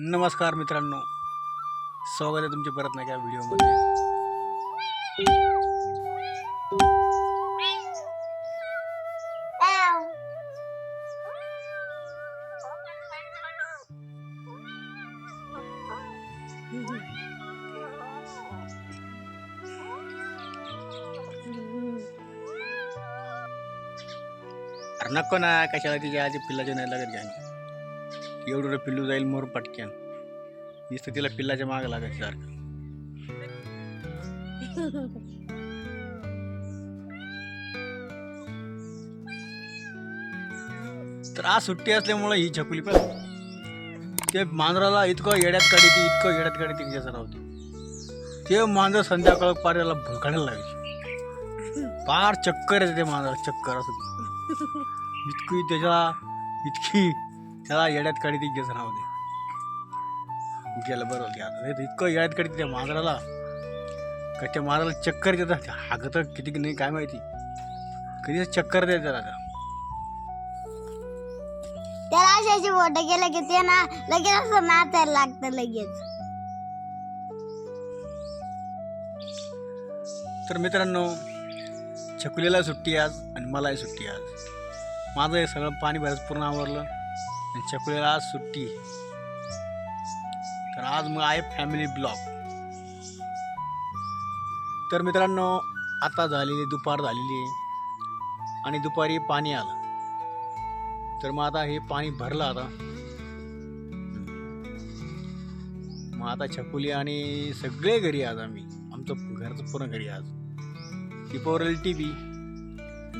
नमस्कार मित्रांनो. स्वागत आहे तुमचे परत नाही का व्हिडिओमध्ये. अरे नको ना कशाला तिच्या आधी पिल्लाच्या नाही लागत घ्या. एवढं पिल्लू जाईल मोर पटक्यान नुसतं तिला पिल्लाच्या मागं लागायचं सारखं. तर आज सुट्टी असल्यामुळं ही छकुली पण ते मांजराला इतकं येड्यात काढी ती इतकं येड्यात काढी ती जसं राहतो ते मांजर संध्याकाळ पार्याला याला भुलकायला लागायची. पार चक्कर येते ते मांजराला चक्कर असं. इतकी त्याच्या इतकी त्याला येड्यात काढी ती जसं राहू दे. गेलं बरं घ्या इतकं येड्यात काढी त्या मांजराला. का त्या मांजराला चक्कर देतात हागत किती की नाही काय माहिती. कधी चक्कर देत त्याला आता. त्याला अशी बोट केलं की ते ना लगेच असं नाचायला लागतं लगेच. तर मित्रांनो छकुलीला सुट्टी आज आणि मलाही सुट्टी आज. माझं हे सगळं पाणी बरंच पूर्ण आवरलं. आणि आज सुट्टी. तर आज मग आहे फॅमिली ब्लॉग तर मित्रांनो आता झालेली दुपार झालेली आहे. आणि दुपारी पाणी आलं. तर मग आता हे पाणी भरलं आता. मग आता छकुली आणि सगळे घरी आज आम्ही. आमचं घरचं पूर्ण घरी आज. ती पोरल टी व्ही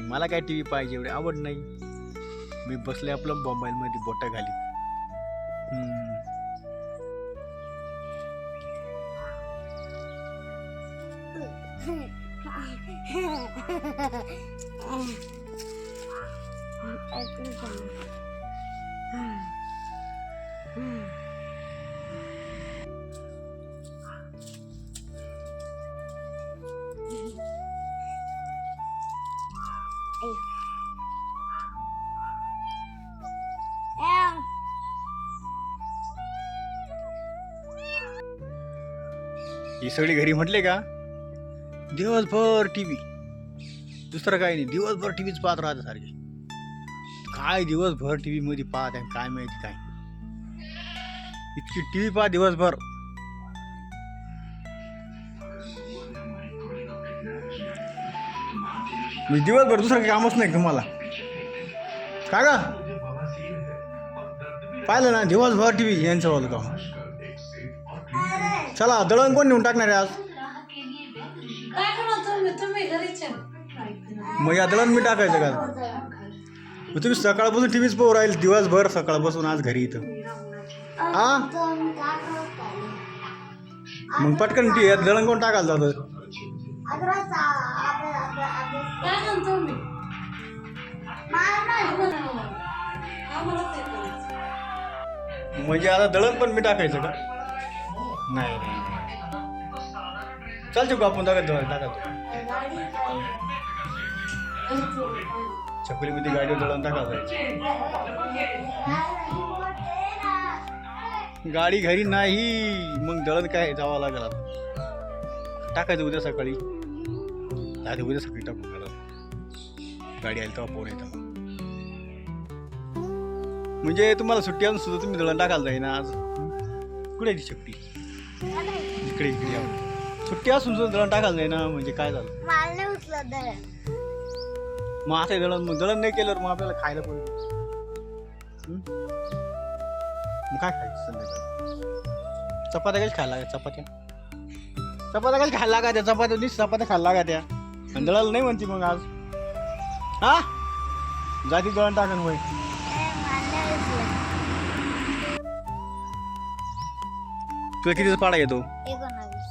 मला काय टी व्ही पाहिजे एवढी आवड नाही. मी बसले आपलं मोबाईलमध्ये बोटा घाली हम्म. ही सगळी घरी म्हटले का? दिवसभर टी व्ही दुसरं काही नाही दिवसभर टी व्हीच पाहत राहते सारखे. काय दिवसभर टी व्हीमध्ये पाहत आहे काय माहिती काय. इतकी टी व्ही पाहा दिवसभर. म्हणजे दिवसभर दुसरं काही कामच नाही तुम्हाला? का ग? पाहिलं ना दिवसभर टी व्ही यांचं वालं चला दळण कोण नेऊन टाकणार आहे आज? काय तुम्ही घरीच. मग या दळण मी टाकायचं का? मग तुम्ही सकाळपासून टी व्हीच पाहू राहील दिवसभर सकाळपासून आज घरी इथं. हा? मग पटकन टी दळण कोण टाकायला जातं काय करा तुम्ही? आम्हाला आम्हाला ते करायचं. म्हणजे आता दळण पण मी टाकायचं का? नाही. नाही चालतो का आपण टाकत दळण टाकायचं छकुलीमध्ये गाडीवर दळण टाकायचं गाडी घरी नाही. मग दळण काय जावं लागेल टाकायचं उद्या सकाळी. आधी उद्या सकाळी टाकू घरात. गाडी आली तेव्हा पोर येतात. म्हणजे तुम्हाला सुट्टी असून सुद्धा तुम्ही दळण टाकायला जाईना आज. कुठे आहे शक्ती इकडे इकडे या. सुट्टी असून सुद्धा दळण टाकायला जाईना म्हणजे काय झालं? मला नाही उचलत दळण. मग आता हे दळण मग दळण नाही केल्यावर मग आपल्याला खायला पाहिजे हं? मग काय खायचं संध्याकाळी? चपात्या काही खायला लागत चपात्या? चपात्या काही खायला लागा त्या चपात्या नीस चपात्या खायला लागा त्या आणि दळायला नाही म्हणते मग आज. हा? जाती दळण टाकन वय तुला कितीचा पाडा येतो एकोणावीस.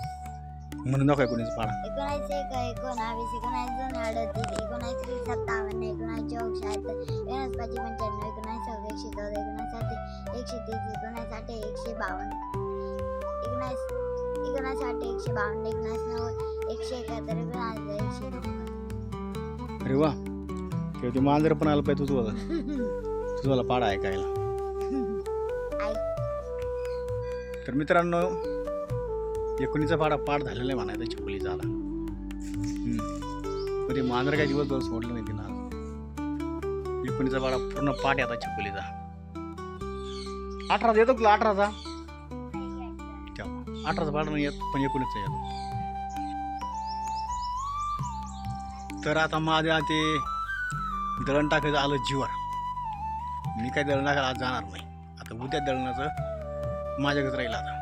म्हणून नको एकोणीस पाडा. एकोणावीस एक एकोणावीस एकोणावीस दोन अडतीस एकोणावीस त्रीस सत्तावन्न एकोणावीस चौक शहात्तर एकोणावीस पाच पंच्याण्णव एकोणावीस चौदा एकशे चौदा एकोणावीस साठ एकशे तीस एकोणावीस आठ एकशे बावन्न. एकोणावीस आठ एकशे बावन्न एकोणावीस नव्वद एकशे एकाहत्तर एकोणावीस एकशे अरे वा. तेव्हा ते मांजर पण आलं पाहिजे तुझं. तुझा पाडा ऐकायला तर मित्रांनो एकोणीचा पाडा पाठ झालेला आहे म्हणायचा चिकोलीचा झाला म्हणजे ते मांजर काही दिवसभर सोडलं नाही तिला. एकोणीचा पाडा पूर्ण पाठ आता चिकोलीचा अठराचा येतो तुला अठराचा? तेव्हा अठराचा पाडा नाही येत पण एकोणीसचा येतो. तर आता माझ्या ते दळण टाकायचं आलं जीवर. मी काय दळण टाकायला आज जाणार नाही. आता उद्या दळणाचं माझ्याकडेच राहील आता.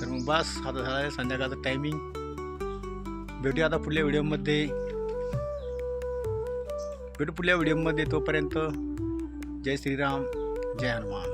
तर मग बस आता झाला आहे संध्याकाळचं टायमिंग भेटूया आता पुढल्या व्हिडिओमध्ये भेटू पुढल्या व्हिडिओमध्ये तोपर्यंत जय श्रीराम जय हनुमान.